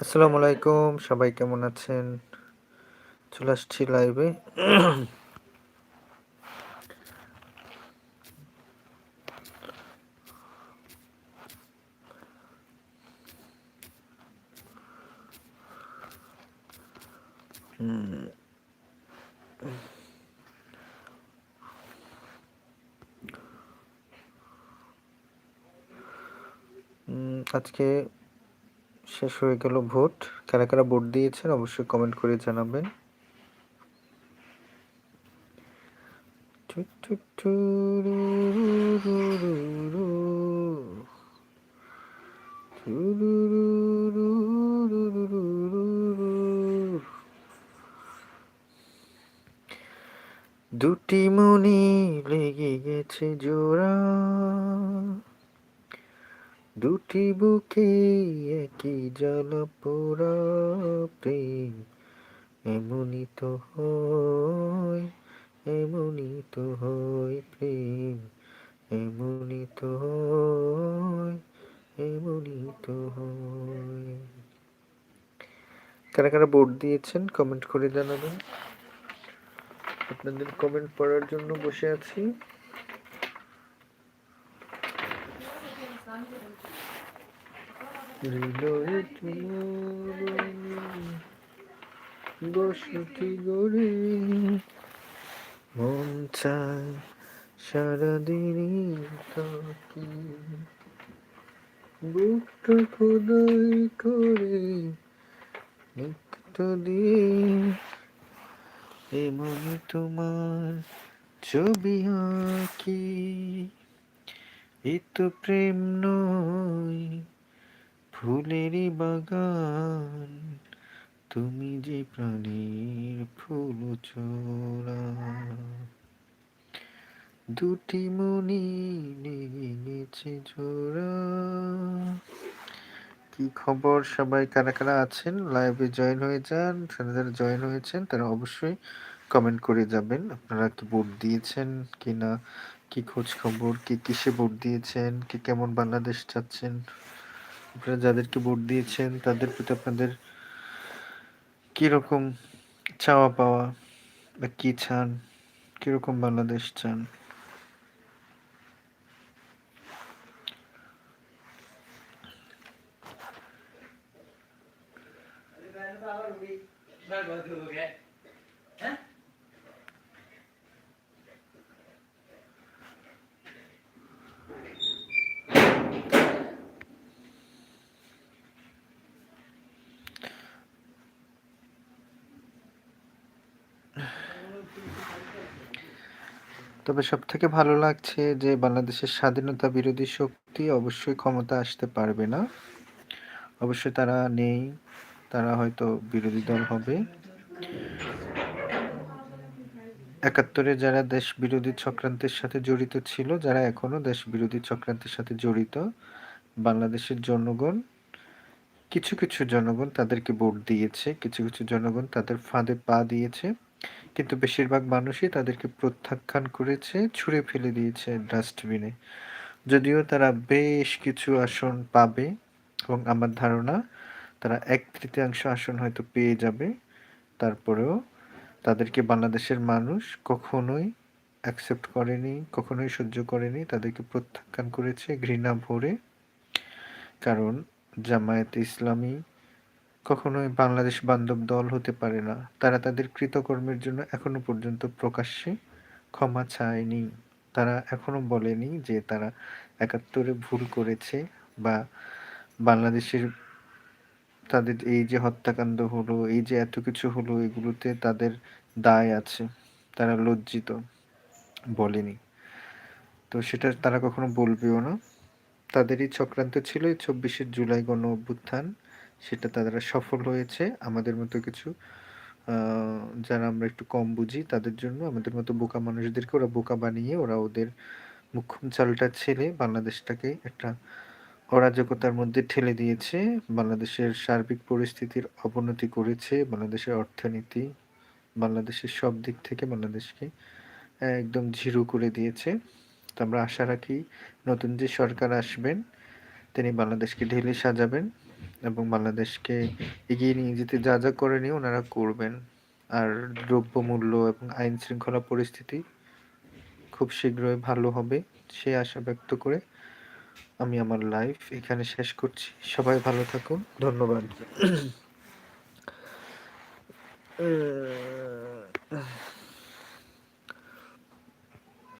আসসালামু আলাইকুম সবাই কেমন আছেন? চলে আসছি লাইভে আজকে শেষ হয়ে গেল ভোট। কারা কারা ভোট দিয়েছেন অবশ্যই কমেন্ট করে জানাবেন। দুটি মনি লেগে গেছে জোড়া। দুটি বুকে একই পোড়া প্রেম। এমনই তো হয়, এমনই তো হয় প্রেম। এমনই তো হয়, এমনই তো হয়। কারা কারা ভোট দিয়েছেন কমেন্ট করে জানাবেন। আপনাদের কমেন্ট পড়ার জন্য বসে আছি। বসতি গড়ে মন চায় সারাদিনই তাকে বুকটা খোদাই করে একটা দিন এমন তোমার ছবি আঁকি এ তো প্রেম নয়, ফুলেরই বাগান। তুমি যে প্রাণীর ফুল চোরা দুটি মনি লেগেছে জোড়া। কি খবর? সবাই কারা কারা আছেন? লাইভে জয়েন হয়ে যান। যারা যারা জয়েন হয়েছেন, তারা অবশ্যই কমেন্ট করে যাবেন। আপনারা কি ভোট দিয়েছেন কি না কি খোঁজ খবর কে কিসে ভোট দিয়েছেন, কে কেমন বাংলাদেশ চাচ্ছেন? আপনারা যাদেরকে ভোট দিয়েছেন, তাদের প্রতি আপনাদের কীরকম চাওয়া পাওয়া বা কী চান, কীরকম বাংলাদেশ চান? তবে সব থেকে ভালো লাগছে যে বাংলাদেশের স্বাধীনতা বিরোধী শক্তি অবশ্যই ক্ষমতা আসতে পারবে না। অবশ্যই তারা নেই, তারা হয়তো বিরোধী দল হবে। একাত্তরে যারা দেশ বিরোধী চক্রান্তের সাথে জড়িত ছিল, যারা এখনও দেশ বিরোধী চক্রান্তের সাথে জড়িত, বাংলাদেশের জনগণ, কিছু কিছু জনগণ তাদেরকে ভোট দিয়েছে, কিছু কিছু জনগণ তাদের ফাঁদে পা দিয়েছে। কিন্তু বেশিরভাগ মানুষই তাদেরকে প্রত্যাখ্যান করেছে, ছুঁড়ে ফেলে দিয়েছে ডাস্টবিনে। যদিও তারা বেশ কিছু আসন পাবে এবং আমার ধারণা তারা এক তৃতীয়াংশ আসন হয়তো পেয়ে যাবে। তারপরেও তাদেরকে বাংলাদেশের মানুষ কখনোই অ্যাকসেপ্ট করেনি, কখনোই সহ্য করেনি, তাদেরকে প্রত্যাখ্যান করেছে ঘৃণা ভরে। কারণ জামায়াতে ইসলামী কখনোই বাংলাদেশ বান্ধব দল হতে পারে না। তারা তাদের কৃতকর্মের জন্য এখনও পর্যন্ত প্রকাশ্যে ক্ষমা চায়নি। তারা এখনও বলেনি যে তারা একাত্তরে ভুল করেছে বা বাংলাদেশের তাদের এই যে হত্যাকাণ্ড হলো, এই যে এত কিছু হলো, এগুলোতে তাদের দায় আছে। তারা লজ্জিত, বলেনি। তো সেটা তারা কখনো বলবেও না। তাদেরই চক্রান্ত ছিল চব্বিশে জুলাই গণ অভ্যুত্থান সেটা তারা সফল হয়েছে। আমাদের মতো কিছু যারা আমরা একটু কম বুঝি, তাদের জন্য আমাদের মতো বোকা মানুষদেরকে ওরা বোকা বানিয়ে ওরা ওদের মুখ্যম চালটা ছেলে বাংলাদেশটাকে একটা অরাজকতার মধ্যে ঠেলে দিয়েছে। বাংলাদেশের সার্বিক পরিস্থিতির অবনতি করেছে। বাংলাদেশের অর্থনীতি, বাংলাদেশের সব দিক থেকে বাংলাদেশকে একদম ঝিরু করে দিয়েছে। তো আমরা আশা রাখি নতুন যে সরকার আসবেন, তিনি বাংলাদেশকে ঢেলে সাজাবেন। এবং বাংলাদেশকে এগিয়ে নিয়ে যেতে যা যা করণীয় ওনারা করবেন। আর দ্রব্যমূল্য এবং আইন শৃঙ্খলা পরিস্থিতি খুব শীঘ্রই ভালো হবে সেই আশা ব্যক্ত করে আমি আমার লাইফ এখানে শেষ করছি। সবাই ভালো থাকুন, ধন্যবাদ।